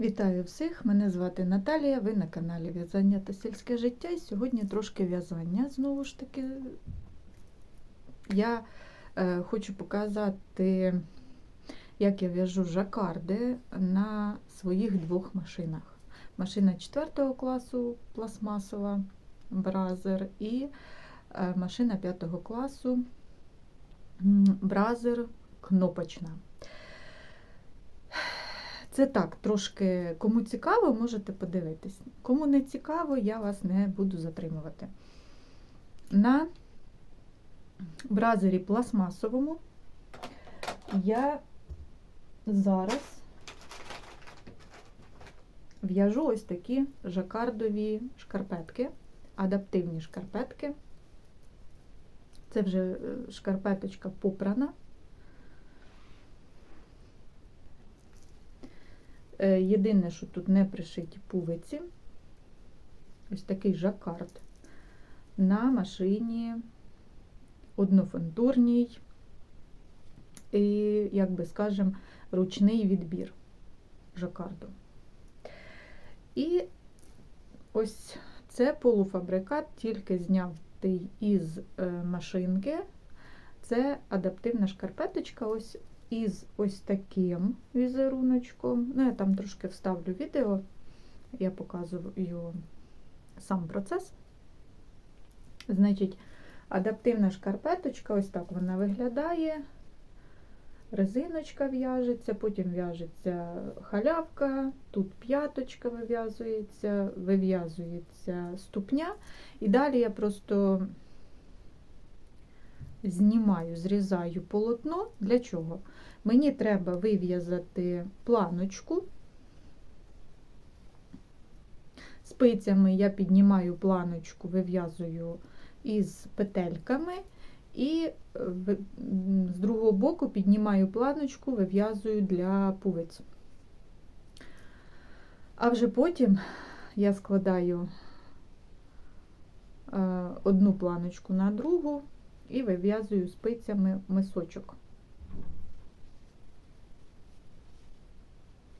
Вітаю всіх! Мене звати Наталія. Ви на каналі В'язання та сільське життя. І сьогодні трошки в'язання. Знову ж таки, я е, хочу показати, як я в'яжу жакарди на своїх двох машинах. Машина 4 класу пластмасова бразер і е, машина 5 класу бразер кнопочна. Це так, трошки кому цікаво, можете подивитись. Кому не цікаво, я вас не буду затримувати. На бразері пластмасовому я зараз в'яжу ось такі жакардові шкарпетки, адаптивні шкарпетки. Це вже е, шкарпеточка попрана. Єдине, що тут не пришиті пувиці, ось такий жакард на машині однофантурній і, як би скажемо, ручний відбір жакарду. І ось це полуфабрикат, тільки знятий із е, машинки. Це адаптивна шкарпеточка. Ось із ось таким візеруночком. Ну, я там трошки вставлю відео, я показую сам процес. Значить, адаптивна шкарпеточка, ось так вона виглядає. Резиночка в'яжеться, потім в'яжеться халявка, тут п'яточка вив'язується, вив'язується ступня. І далі я просто знімаю, зрізаю полотно. Для чого? Мені треба вив'язати планочку. Спицями я піднімаю планочку, вив'язую із петельками, і з другого боку піднімаю планочку, вив'язую для пувиць. А вже потім я складаю одну планочку на другу і вив'язую спицями мисочок.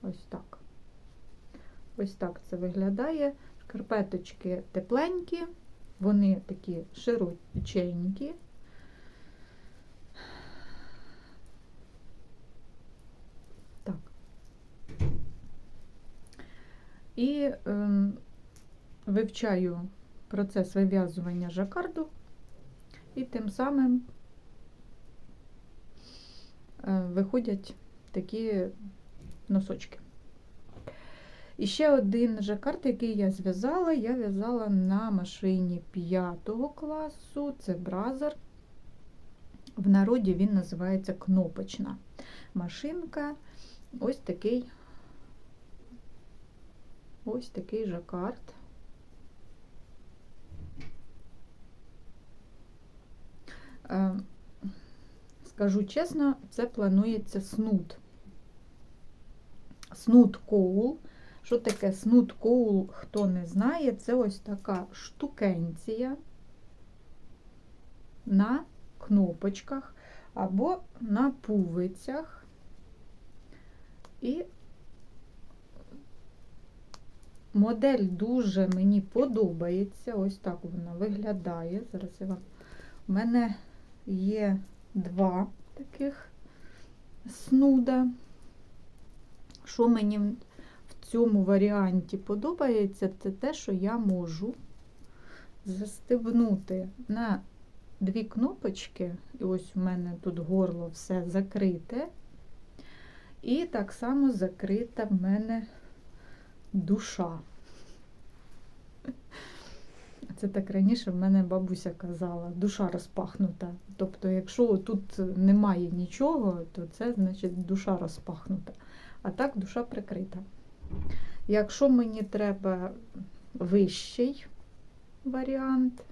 Ось так. Ось так це виглядає. Шкарпеточки тепленькі, вони такі широченькі. Так. І ем, вивчаю процес вив'язування жакарду. І тим самим е, виходять такі носочки. І ще один жакард, який я зв'язала, я в'язала на машині 5 класу, це бразер. В народі він називається кнопочна машинка. Ось такий ось такий жакард. Е, скажу чесно, це планується снуд. Снуд коул. Що таке снуд коул, хто не знає, це ось така штукенція на кнопочках або на пувицях. І модель дуже мені подобається. Ось так вона виглядає. Зараз я вам. У мене є два таких снуда. Що мені в цьому варіанті подобається, це те, що я можу застебнути на дві кнопочки, і ось у мене тут горло все закрите, і так само закрита в мене душа. Це так раніше в мене бабуся казала, душа розпахнута. Тобто, якщо тут немає нічого, то це значить душа розпахнута. А так душа прикрита. Якщо мені треба вищий варіант,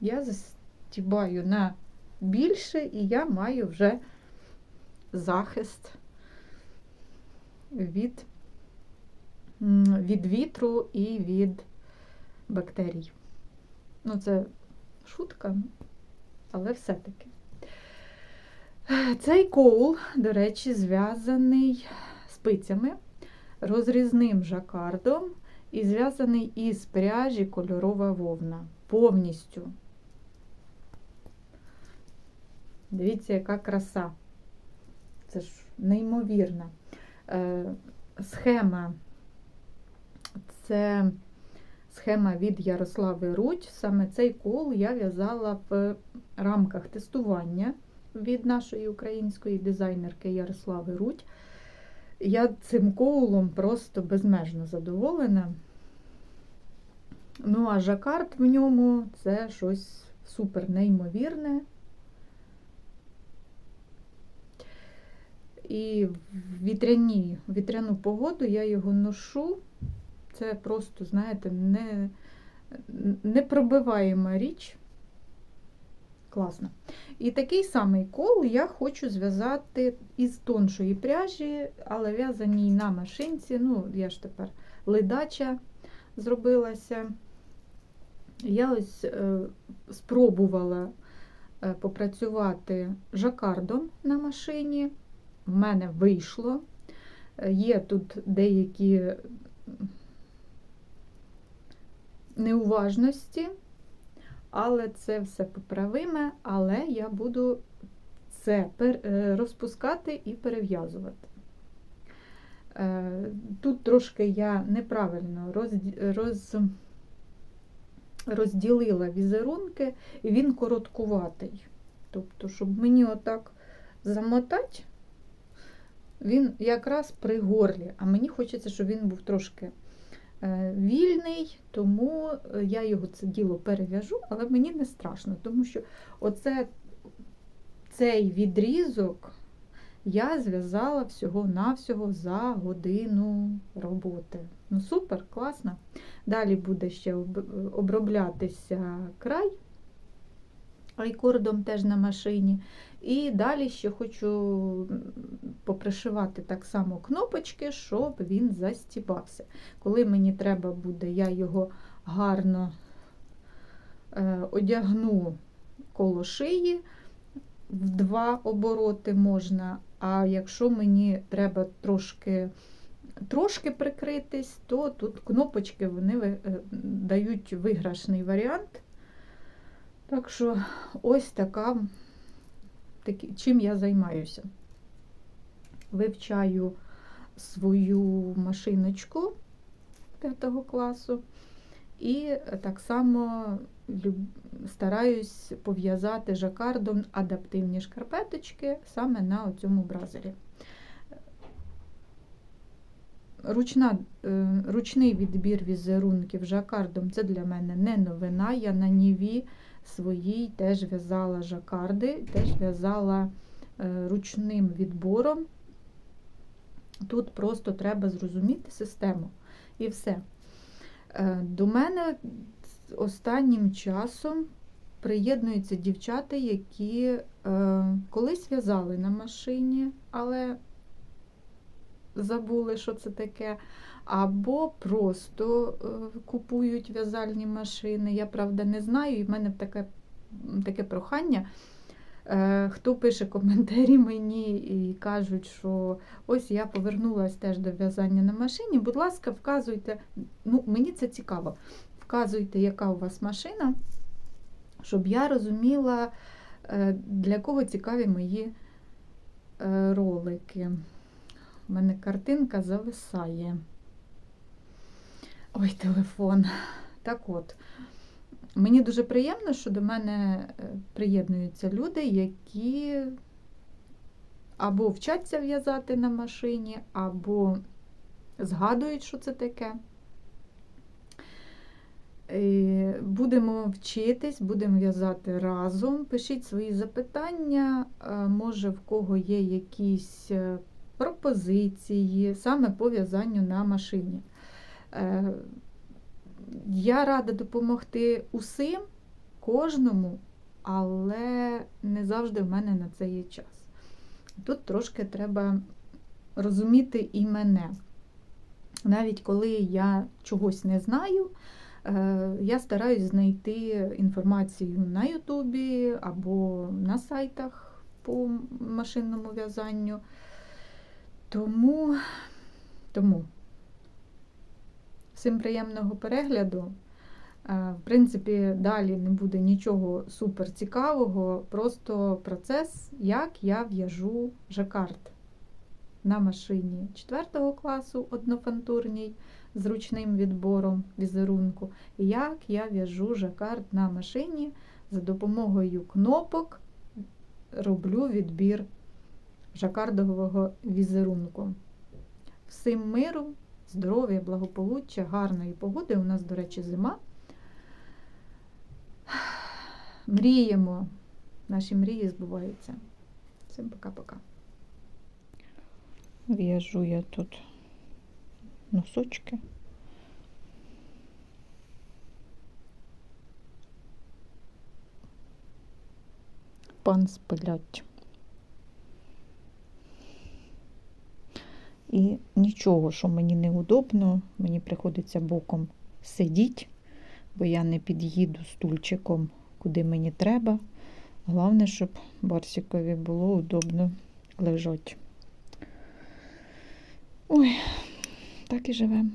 я застібаю на більше і я маю вже захист від, від вітру і від бактерій. Ну, це шутка, але все-таки. Цей коул, до речі, зв'язаний спицями, розрізним жакардом і зв'язаний із пряжі кольорова вовна. Повністю. Дивіться, яка краса. Це ж неймовірна. Е, схема це схема від Ярослави Рудь. Саме цей кол я в'язала в рамках тестування від нашої української дизайнерки Ярослави Рудь. Я цим коулом просто безмежно задоволена. Ну, а жакард в ньому це щось супер неймовірне. І в вітряні, вітряну погоду я його ношу. Це просто, знаєте, не, непробиваєма річ. Класно. І такий самий кол я хочу зв'язати із тоншої пряжі, але в'язаній на машинці. Ну, я ж тепер ледача зробилася. Я ось е, спробувала е, попрацювати жакардом на машині. В мене вийшло. Е, Є тут деякі неуважності, але це все поправиме, але я буду це розпускати і перев'язувати. Е, Тут трошки я неправильно роз, розділила візерунки, і він короткуватий. Тобто, щоб мені отак замотати, він якраз при горлі, а мені хочеться, щоб він був трошки е, вільний, тому е, я його це діло перев'яжу, але мені не страшно, тому що оце, цей відрізок я зв'язала всього-навсього за годину роботи. Ну, супер, класно. Далі буде ще оброблятися край айкордом теж на машині. І далі ще хочу попришивати так само кнопочки, щоб він застібався. Коли мені треба буде, я його гарно е, одягну коло шиї, в два обороти можна, а якщо мені треба трошки трошки прикритись, то тут кнопочки вони е, дають виграшний варіант. Так що ось така, такі, чим я займаюся. Вивчаю свою машиночку 5 класу і так само стараюсь пов'язати жакардом адаптивні шкарпеточки саме на цьому бразері. Ручна, е, ручний відбір візерунків жакардом це для мене не новина. Я на Ніві своїй теж в'язала жакарди, теж в'язала е, ручним відбором. Тут просто треба зрозуміти систему і все. Е, До мене останнім часом приєднуються дівчата, які е, колись в'язали на машині, але забули, що це таке. Або просто е, купують в'язальні машини. Я правда не знаю, і в мене таке, таке прохання. Е, Хто пише коментарі мені і кажуть, що ось я повернулася теж до в'язання на машині. Будь ласка, вказуйте, ну мені це цікаво. Вказуйте, яка у вас машина, щоб я розуміла, е, для кого цікаві мої ролики. У мене картинка зависає. Ой, телефон. Так от, мені дуже приємно, що до мене е, приєднуються люди, які або вчаться в'язати на машині, або згадують, що це таке. Е, Будемо вчитись, будемо в'язати разом. Пишіть свої запитання, е, може в кого є якісь пропозиції саме по в'язанню на машині. Е, Я рада допомогти усім, кожному, але не завжди в мене на це є час. Тут трошки треба розуміти і мене. Навіть коли я чогось не знаю, е, я стараюсь знайти інформацію на Ютубі або на сайтах по машинному в'язанню. Тому Тому всім приємного перегляду. Е, В принципі, далі не буде нічого супер цікавого, просто процес, як я в'яжу жакард на машині 4 класу однофантурній з ручним відбором візерунку, як я в'яжу жакард на машині за допомогою кнопок роблю відбір жакардового візерунку. Всім миру, здоров'я, благополуччя, гарної погоди. У нас, до речі, зима. Мріємо. Наші мрії збуваються. Всім пока-пока. В'яжу я тут носочки. Пан спилять. І нічого, що мені неудобно, мені приходиться боком сидіти, бо я не під'їду стульчиком, куди мені треба. Головне, щоб Барсікові було удобно лежати. Ой, так і живемо.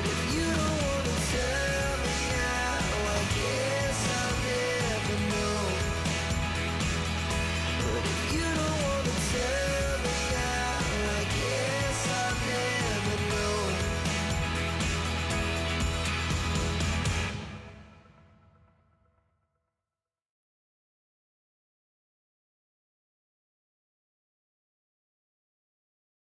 But if you